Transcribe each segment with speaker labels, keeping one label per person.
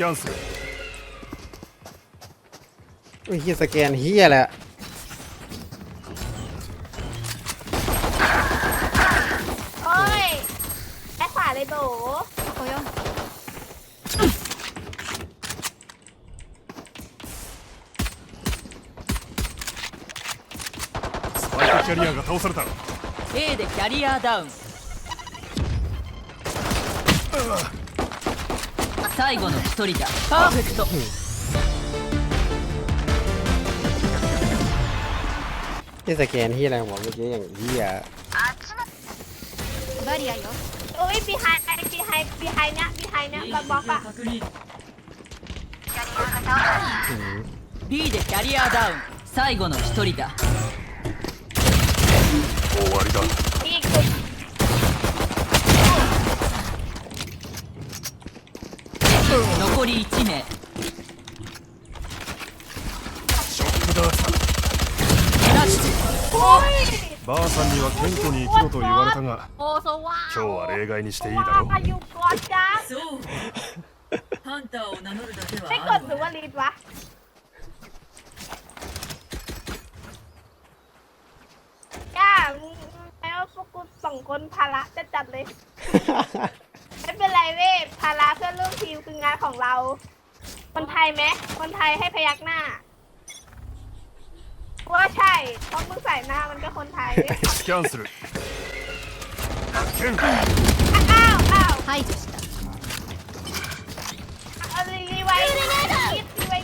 Speaker 1: キャンセル
Speaker 2: อุ้ยเฮียสแกนเฮียแหละ
Speaker 3: โอ้ยแอคขวาเลยโบ
Speaker 4: ここよ
Speaker 1: スパイクキャリアが倒された
Speaker 5: A でキャリアダウン 最後の一人だパーフェクト
Speaker 2: เฮียสแกนเฮียอะไรของผมเมื่อกี้อย่างเฮีย
Speaker 4: バリアよ
Speaker 3: โอ้ย behind behind behind เนี้ย behind เนี้ยบล็อกอะ
Speaker 5: B でキャリアダウン最後の一人だ
Speaker 1: きろと言われたが
Speaker 3: โอ้สว่าง
Speaker 1: 今日は例外にしていいだ
Speaker 3: ว้าว
Speaker 1: ろう
Speaker 3: พายุกอดจัง
Speaker 5: そうハンターを名乗るだけ
Speaker 3: ไม่กดหรือว่าลีดวะย่ามึงแล้วพวกกูสองคนภาระจะจัดเลย ไม่เป็นไรเว้ยภาระเพื่อนร่วมทีมคืองานของเรา คนไทยไหมคนไทยให้พยักหน้าว่าใช่เพราะมึงใส่หน้ามันก็คนไทยเว้ย
Speaker 1: スキャンセル発見
Speaker 3: อ้าวอ้าว
Speaker 4: 排除した
Speaker 3: เอารีไว้รีไว้รีไว้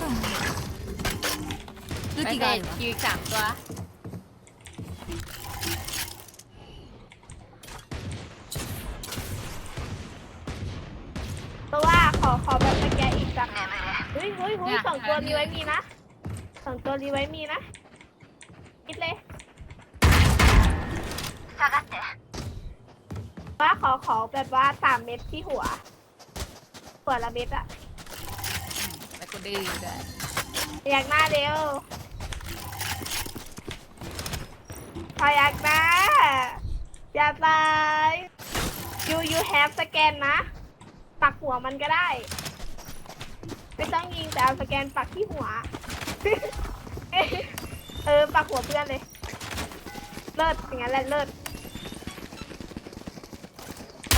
Speaker 4: 武器があるわ
Speaker 3: ยืนสามตัวตัวว่าขอขอแบบเมื่อกี้อีกสักเฮ้ยเฮ้ยเฮ้ยสองตัวรีไว้มีนะสองตัวรีไว้มีนะคิดเลยว่า ขอขอแบบว่าสามเม็ดที่หัวหัวละเม็ดอะ
Speaker 4: แล้วก็ดื้อด้วย
Speaker 3: อยากหน้าเร็วพออยากหน้าอย่าตาย you you have สแกนนะปักหัวมันก็ได้ ไม่ต้องยิงแต่เอาสแกนปักที่หัว เออปักหัวเพื่อนเลย เลิศอย่างนั้นแหละเลิศ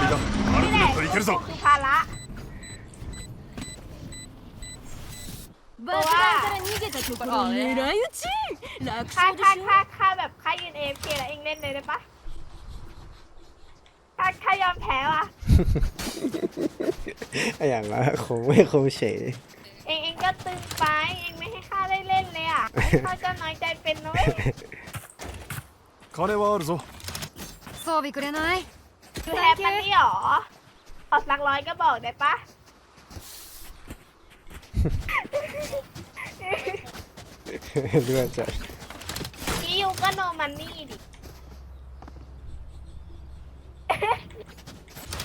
Speaker 1: りだアルティ
Speaker 3: นี่
Speaker 1: メ
Speaker 3: แหละ
Speaker 1: ットいけるぞ
Speaker 3: คือภาระ
Speaker 4: 爆弾から逃げたところを狙い撃ち楽
Speaker 3: ค่า
Speaker 4: 勝で
Speaker 3: ค่า
Speaker 4: しょ
Speaker 3: ค่าค่าแบบค่ายืนเอฟเคแล้วเองเล่นเลยได้ปะค่าค่ายอมแพ้ว่ะ
Speaker 2: ไอ้อย่างละคงไม่คงเฉย
Speaker 3: เองเองก็ตึงไป เองไม่ให้ข้าได้เล่นเลยอ่ะข้าก็น้อยใจเป็นนะเว้ย
Speaker 1: 金はあるぞ
Speaker 4: 装備くれない
Speaker 3: คือแฮปมันนี่หรอขอสักร้อยก็บอกได้ปะ
Speaker 2: เลือดจัด
Speaker 3: พี่ยูก็โนมันนี่ดิ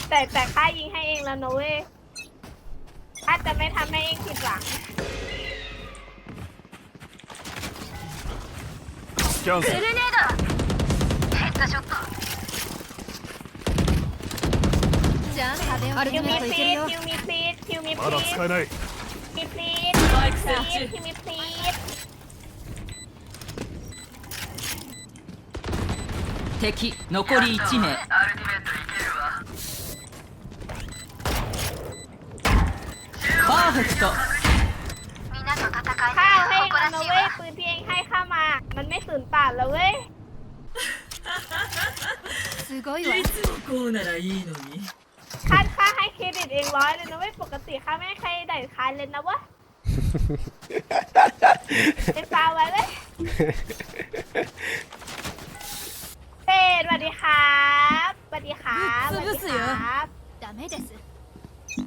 Speaker 3: แต่แต่ข้ายิงให้เองแล้วนะเว้ยข้าจะไม่ทำให้เองผิดหวัง
Speaker 1: スキャンセル
Speaker 4: じゃあ壁をアルティ
Speaker 3: คิว
Speaker 4: メ
Speaker 3: มี
Speaker 4: ットい
Speaker 3: พ
Speaker 4: け
Speaker 3: ลี
Speaker 4: る
Speaker 3: ด
Speaker 4: よ
Speaker 3: คิวมีพลีดคิวมีพ
Speaker 1: まだ
Speaker 3: ลีด
Speaker 1: 使えない
Speaker 3: มีพลีด
Speaker 5: スパイク
Speaker 3: พลี
Speaker 5: 設
Speaker 3: ด
Speaker 5: 置
Speaker 3: คิวมีพลีด
Speaker 5: 敵残り1名パーフェクト
Speaker 3: ข้าวให้มันนะเว้ยปืนที่เองให้ข้ามา มันไม่สูญเปล่าแล้วเว้ย
Speaker 4: すごいわ
Speaker 5: いつもこうならいいのに า
Speaker 3: ให้เครดิตเองร้อยเลยนะไม่ปกติค่ะไม่ใครได้คานเลยนะเวะเป็นฟาวไว้เลยเพจสวัสดีครับสวัสดีครับสวัสดีครับ
Speaker 4: ダメです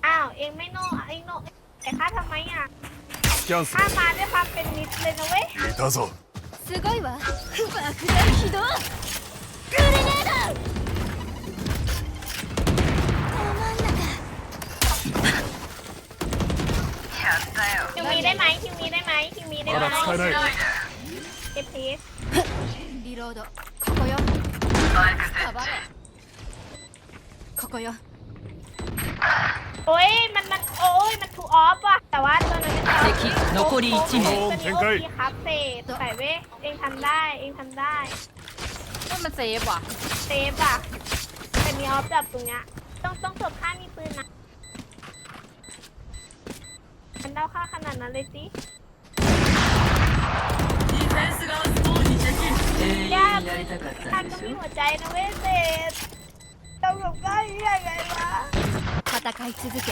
Speaker 3: อ้าวเองไม่โน่เองโน่แต่ข้าทำไมอะข้ามาด้วยความเป็นมิตรเลยนะเว้ย
Speaker 1: だぞ
Speaker 4: すごいわ爆弾起動グレネード
Speaker 3: คิวมีได้ไหมคิวมีได้ไหมคิวมีได้
Speaker 1: ま
Speaker 3: ไหม
Speaker 1: だ使えない
Speaker 3: เก็บพีส
Speaker 4: リロードここよカバれここよ
Speaker 3: โอ้ยมันมันโอ้ยมันถูกออฟว่ะแต่ว่าตัวนั้นเป็น
Speaker 5: 敵残り1名
Speaker 3: ตัวนี้โอเคครับเศษใส่เว้ยเองทำได้เองทำได้
Speaker 6: ว่ามันเซฟว่ะ
Speaker 3: เซฟอ่ะแต่มีออฟจับตรงเนี้ยต้องต้องจบค่ามีปืนนะ มันเดาค่าขนาดนั้นเลยสิ
Speaker 5: 永遠にやりたかっ
Speaker 3: ท่า
Speaker 5: た
Speaker 3: น
Speaker 5: んで
Speaker 3: ก็
Speaker 5: し
Speaker 3: มี
Speaker 5: ょ
Speaker 3: หัวใจนะเว้ยเศษต้องกับใกล้ยังไงวะ
Speaker 4: 戦い続け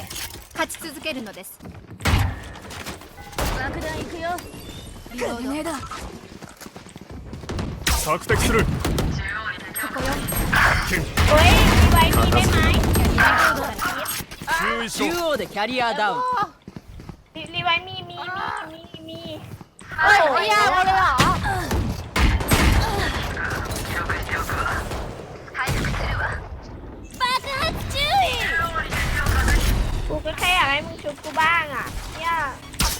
Speaker 4: 勝ち続けるのです爆弾行くよリロードこ
Speaker 1: 索敵する
Speaker 4: こよ
Speaker 1: 剣
Speaker 3: โอ้ยมีไว้มีได้ไหม
Speaker 1: 注意しろ
Speaker 5: 中央でキャリアダウン
Speaker 6: โอ้ยไม่ยากเลยเหรอ
Speaker 4: 爆発注意
Speaker 3: กูก็แค่อยากให้มึงชุบกูบ้างอ่ะเนี่ย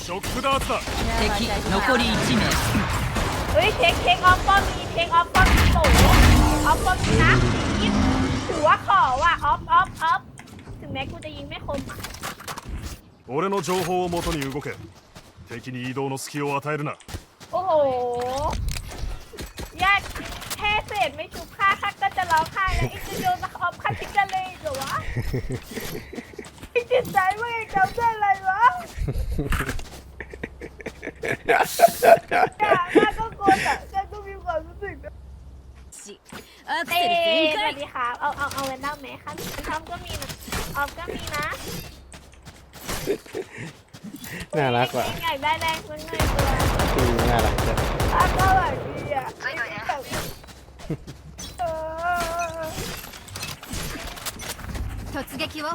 Speaker 1: ショックダーツだ
Speaker 5: 敵残り1名
Speaker 3: เฮ้ยเช็คเช็คออฟก็มีเช็คออฟก็มีโหออฟก็มีนะยิงถือว่าขอว่ะออฟออฟออฟถึงแม้กูจะยิงไม่คมอ่ะ
Speaker 1: 俺の情報をもとに動け 敵に移動の隙を与えるな
Speaker 3: โอ้โหญาติแค่เศษไม่ชุบค่าค่าก็จะร้องไห้แล้วอีกจะโยนมาออฟค่าชิกกันเลยเหรอวะไอ้จิตใจมึงไอ้จำได้อะไรวะอย่าน่าก็กลัวแต่น่าก็มีความรู้สึกนะ
Speaker 4: しアク
Speaker 3: เต้
Speaker 4: セル
Speaker 3: ส
Speaker 4: 全
Speaker 3: วัส
Speaker 4: 開
Speaker 3: ดีครับ เอาเอาเอาเวนด้าไหมคะทอมก็มีนะออฟก็มีนะ
Speaker 2: น่ารักว่ะ
Speaker 3: อยากได้แรงสักหน่อยตัว
Speaker 2: อืมน่ารักจัง
Speaker 3: ถ้าก็แบบดีอ่ะเออ
Speaker 4: 突撃を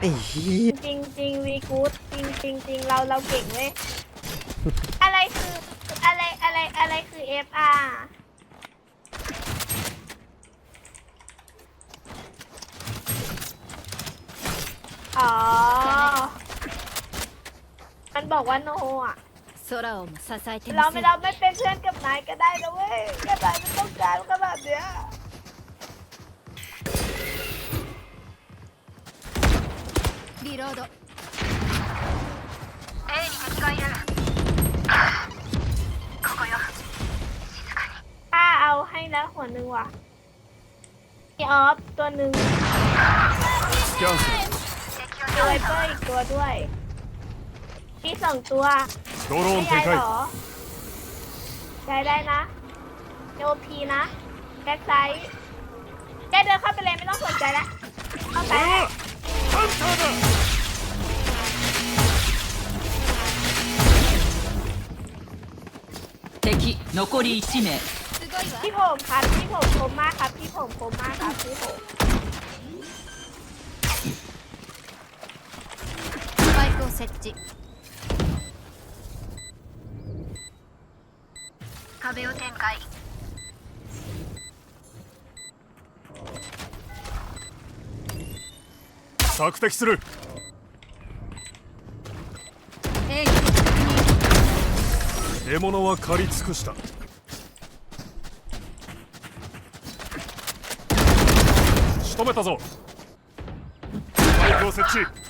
Speaker 2: ไอ้เหี้ย
Speaker 3: จริงจริงวีกูดจริงจริงจริงเราเราเก่งเว้ย อะไรคืออะไรอะไรอะไรคือ FR อ๋อ มันบอกว่าโนอ่ะ
Speaker 4: 空をも支えて
Speaker 3: เรา
Speaker 4: み
Speaker 3: ไม่
Speaker 4: せる
Speaker 3: เราไม่เป็นเพื่อนกับนายก็ได้นะเว้ยแค่นายไม่ต้องการขนาดเนี้ย
Speaker 4: リロード
Speaker 3: ถ้าเอาให้แล้วหัวหนึ่งว่ะมีออฟตัวหนึ่ง
Speaker 1: スキャンす
Speaker 3: มีไวเปอร์อีกตัวด้วย มีสองตัว
Speaker 1: るドローン
Speaker 3: ไม่
Speaker 1: 展
Speaker 3: ย้ายเหร
Speaker 1: 開
Speaker 3: อย้ายได้นะโอพีนะแบ็คไซด์แกเดินเข้าไปเลยไม่ต้องสนใจแล้วเข้าไป
Speaker 1: ハンターだ
Speaker 5: 敵残り1名
Speaker 4: すごいわ
Speaker 3: พี่ผมครับพี่ผมคมมากครับพี่ผมคมมากครับพี่ผม
Speaker 4: スパイクを設置 壁を展開。
Speaker 1: 索敵する。
Speaker 4: A
Speaker 1: 獲物は狩り尽くした。仕留めたぞ。スパイクを設置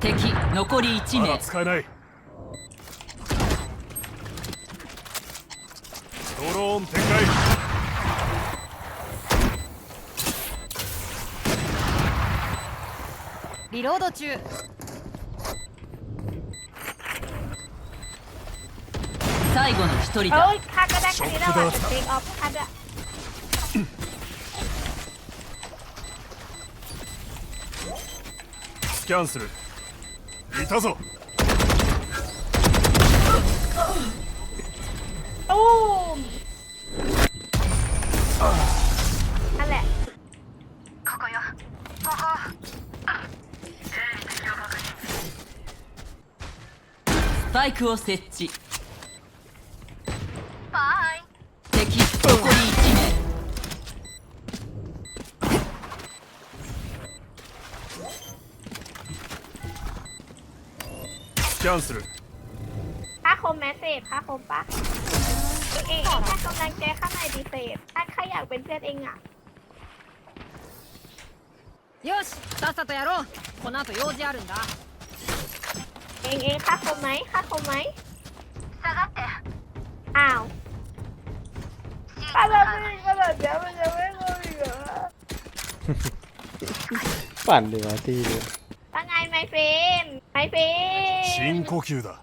Speaker 5: 敵残り1名。
Speaker 1: 使えない。ドローン展開。
Speaker 4: リロード中。
Speaker 5: 最後の一人だ。
Speaker 3: ショックだ
Speaker 1: スキャンする。いたぞ。
Speaker 3: おおあれ。ここよ。
Speaker 5: ここスパイクを設置。
Speaker 1: キャンする
Speaker 3: ค่าคมแมสเซจค่าคมปะเองเองแค่กำลังใจข้างในดีเซจถ้าใครอยากเป็นเพื่อนเองอ่ะ
Speaker 4: よしさっさとやろうこの後用事あるんだ
Speaker 3: เองเองค่าคมไหมค่าคมไหมอ้าวอะไรไม่ก็แบบเดี๋ยวมันจะไม่คมอีกเหรอ
Speaker 2: ปั่นดีกว่าที่นี่
Speaker 3: ว่าไงไมเฟนไมเฟน
Speaker 1: 深呼吸だ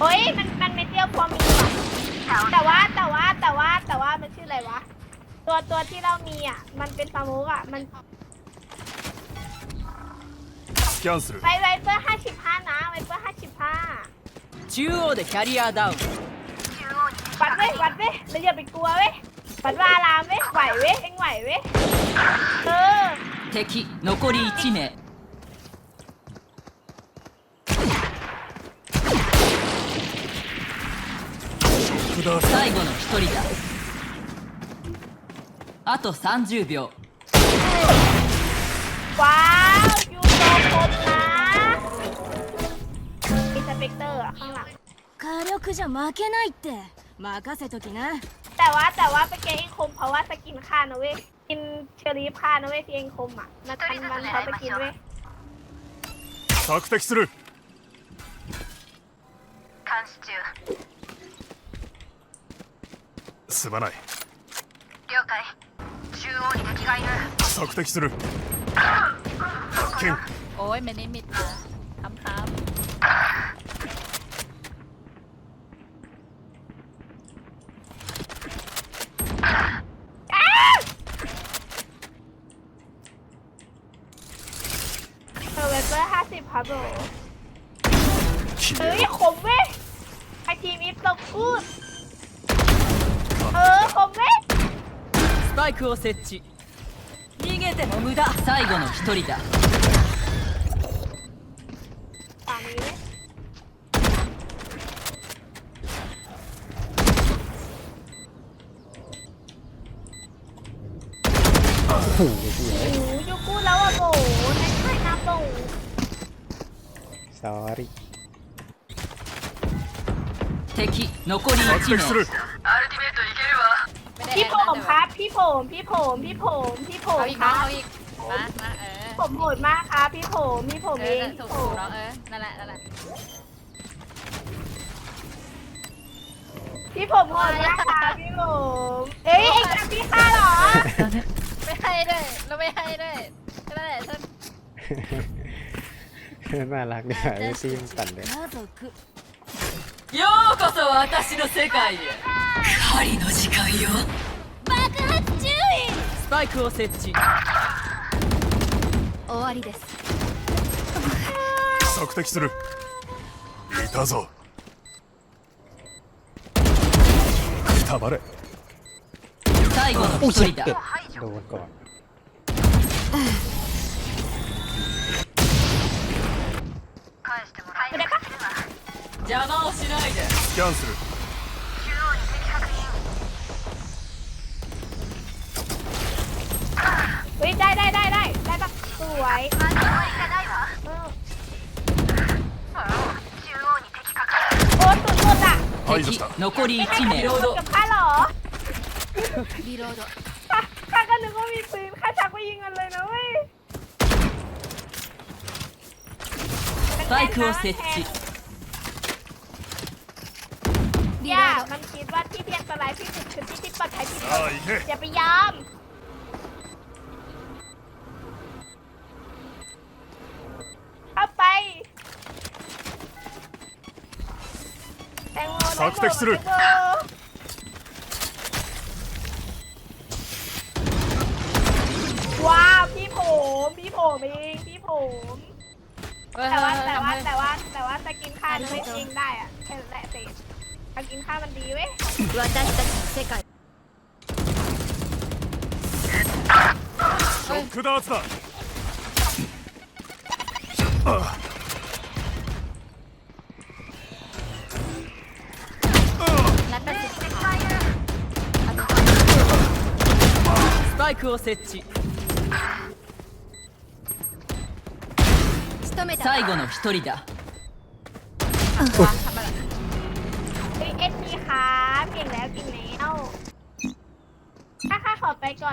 Speaker 3: โอ้ยมันมันไม่เตี้ยวพอมีว่ะแต่ว่าแต่ว่าแต่ว่าแต่ว่ามันชื่ออะไรวะ ตัวตัวที่เรามีอ่ะ มันเป็นสมุกอ่ะ มัน
Speaker 1: スキャンする
Speaker 3: ไวไวเปอร์ห้าสิบห้านะไวเปอร์ห้าสิบห้า
Speaker 5: 中央でキャリアダウン
Speaker 3: วัด เว้ยวัดเว้ยเราอย่าไปกลัวเว้ยวัดว่าอารามเว้ยไหวเว้ยเอ็งไหวเว้ยเออ
Speaker 5: 敵残り1名
Speaker 1: 福田
Speaker 5: 最後の1人だあと30秒
Speaker 3: ว้าวยูโซคมนะมีสเปกเตอร์อะข้างหลัง
Speaker 4: 火力じゃ負けないって 任せときな
Speaker 3: แต่ว่าแต่ว่าไปเกเองคมเพราะว่าสกินค่านะเว้ยกินเชอรี่ค่านะเว้ยที่เองคมอ่ะมันมันมันเพราะสกินเว้ย
Speaker 1: 索敵するすまない索敵する発見
Speaker 6: โอ้ยเมนิมิดมาคำค
Speaker 3: โบ
Speaker 1: 消
Speaker 3: เฮ้
Speaker 1: え
Speaker 3: ยคมเว้ยไอทีมอีฟตกพูดเออคมเว้ย
Speaker 5: スパイクを設置逃げても無駄最後の1人だ
Speaker 3: ฝั่งนี้เว้ย
Speaker 2: โอ้โห ส
Speaker 3: อ
Speaker 2: รี่
Speaker 5: 敵残り
Speaker 1: 索敵
Speaker 5: 1
Speaker 1: する
Speaker 5: 名ำ
Speaker 6: ไม่ได้
Speaker 3: พี่
Speaker 6: แอ
Speaker 3: ผ
Speaker 6: ดนะ
Speaker 3: ม
Speaker 6: เดี๋ยว
Speaker 3: ครับพี่ผมพี่ผมพี่ผมพี่ผม
Speaker 6: เอาอีก
Speaker 3: ค
Speaker 6: น้อ
Speaker 3: รั
Speaker 6: ง
Speaker 3: บ
Speaker 6: เอาอีกมามาเออ
Speaker 3: ผมโหดมากครับพี่ผมพี่ผม
Speaker 6: เอ
Speaker 3: เอ
Speaker 6: อง ถูก
Speaker 3: ผ
Speaker 6: ถูก
Speaker 3: ม
Speaker 6: น้องเออนั่นแหละนั่นแหละ
Speaker 3: พี่ผมโหดมากครับพี่ผมเอ้ยเอ็งทำพี่ข้าเหรอ
Speaker 6: ไม่ให้ด้วยเราไม่ให้ด้วยนั่นแหละฉัน
Speaker 2: น่ารักดีอ่ะไม่ซีมปั่นเลย
Speaker 4: 家族
Speaker 5: ようこそ私の世界へ狩りの時間よ
Speaker 4: 爆発注意
Speaker 5: スパイクを設置
Speaker 4: 終わりです
Speaker 1: 索敵するいたぞたまれ
Speaker 5: 最後の
Speaker 2: อุ้ย
Speaker 5: 1
Speaker 2: เจ็
Speaker 5: 人
Speaker 2: บ
Speaker 5: だ
Speaker 2: โดน
Speaker 1: スキャンする
Speaker 3: เฮ้ยได้ได้ได้ได้ได้ปะสวยเออโอ้สุดสุดๆอ่ะ
Speaker 1: 排除した
Speaker 5: 敵残り
Speaker 3: ไม่ให้
Speaker 5: 1
Speaker 3: ใคร
Speaker 5: 名
Speaker 3: โดนกับข้าเหรอ
Speaker 4: リロード
Speaker 3: ข้าข้าก็นึกว่ามีปืนข้าชักไปยิงกันเลยนะเว้ย
Speaker 5: スパイクを設置
Speaker 3: ว่าที่เที่อันตรายที่สุดคือที่ที่ปลอดภัยที่สุดอย่าไปยอมเอาไปแตงโม
Speaker 1: แตงโม
Speaker 3: แตงโมว้าวพี่ผมพี่ผมเองพี่ผมแต่ว่าแต่ว่าแต่ว่าแต่ว่าสกินข้าไม่จริงได้อะแค่แหละเตะ การกินข้าวมันดีเว้ย
Speaker 4: 私たちの世界
Speaker 1: ショックダーツだ
Speaker 6: รัดไปสิ
Speaker 5: スパイクを設置
Speaker 4: 仕留めた
Speaker 5: 最後の一人だ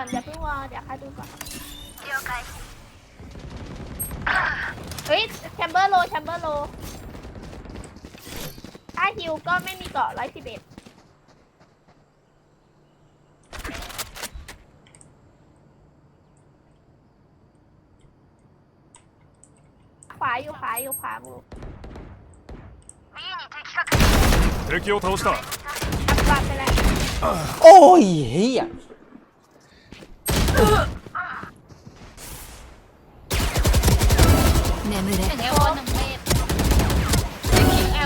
Speaker 3: อไปก่อนเดี๋ยวเพิ่งวอลเดี๋ยวข้าดูก่อนเฮ้ยแชมเบอร์โลแชมเบอร์โลถ้าฮิวก็ไม่มีเกาะร้อยสิบเอ็ดขวาอยู่ขวาอยู่ขวามือ
Speaker 1: 敵を倒した
Speaker 3: อัพวาดไปแล้ว
Speaker 2: โอ้ยเฮีย
Speaker 4: 眠れ
Speaker 6: เอลบนหนึ่งเมตร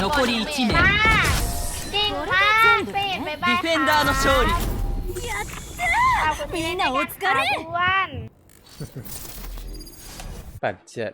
Speaker 5: 残り1名
Speaker 3: มากจริงมากเฟดไปบ้า
Speaker 5: ディフェンダーの勝利
Speaker 3: เอาคุณพี่
Speaker 4: みんなお疲れ
Speaker 3: อ้วน
Speaker 2: ปัดเจ็ด